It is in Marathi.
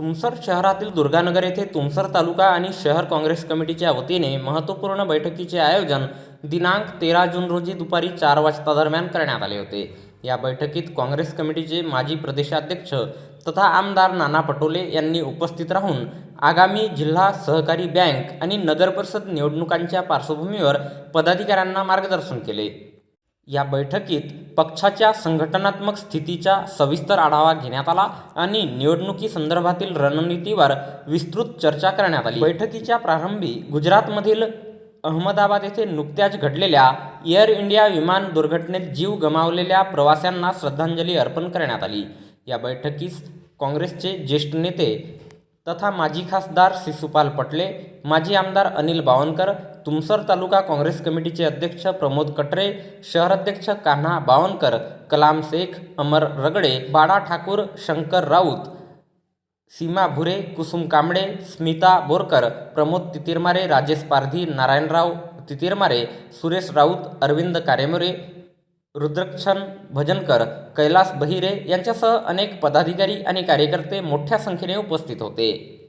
तुमसर शहरातील दुर्गानगर येथे तुमसर तालुका आणि शहर काँग्रेस कमिटीच्या वतीने महत्त्वपूर्ण बैठकीचे आयोजन दिनांक तेरा जून रोजी दुपारी चार वाजता दरम्यान करण्यात आले होते. या बैठकीत काँग्रेस कमिटीचे माजी प्रदेशाध्यक्ष तथा आमदार नाना पटोले यांनी उपस्थित राहून आगामी जिल्हा सहकारी बँक आणि नगरपरिषद निवडणुकांच्या पार्श्वभूमीवर पदाधिकाऱ्यांना मार्गदर्शन केले. या बैठकीत पक्षाच्या संघटनात्मक स्थितीचा सविस्तर आढावा घेण्यात आला आणि निवडणुकीसंदर्भातील रणनीतीवर विस्तृत चर्चा करण्यात आली. बैठकीच्या प्रारंभी गुजरातमधील अहमदाबाद येथे नुकत्याच घडलेल्या एअर इंडिया विमान दुर्घटनेत जीव गमावलेल्या प्रवाशांना श्रद्धांजली अर्पण करण्यात आली. या बैठकीस काँग्रेसचे ज्येष्ठ नेते तथा माजी खासदार शिशुपाल पटले माजी आमदार अनिल बावनकर तुमसर तालुका काँग्रेस कमिटीचे अध्यक्ष प्रमोद कटरे शहराध्यक्ष कान्हा बावनकर कलाम शेख अमर रगडे बाळा ठाकूर शंकर राऊत सीमा भुरे कुसुम कांबळे स्मिता बोरकर प्रमोद तितिरमारे राजेश पारधी नारायणराव तितिरमारे सुरेश राऊत अरविंद कारेमोरे रुद्रक्षण भजनकर कैलास बहिरे यांच्यासह अनेक पदाधिकारी आणि कार्यकर्ते मोठ्या संख्येने उपस्थित होते.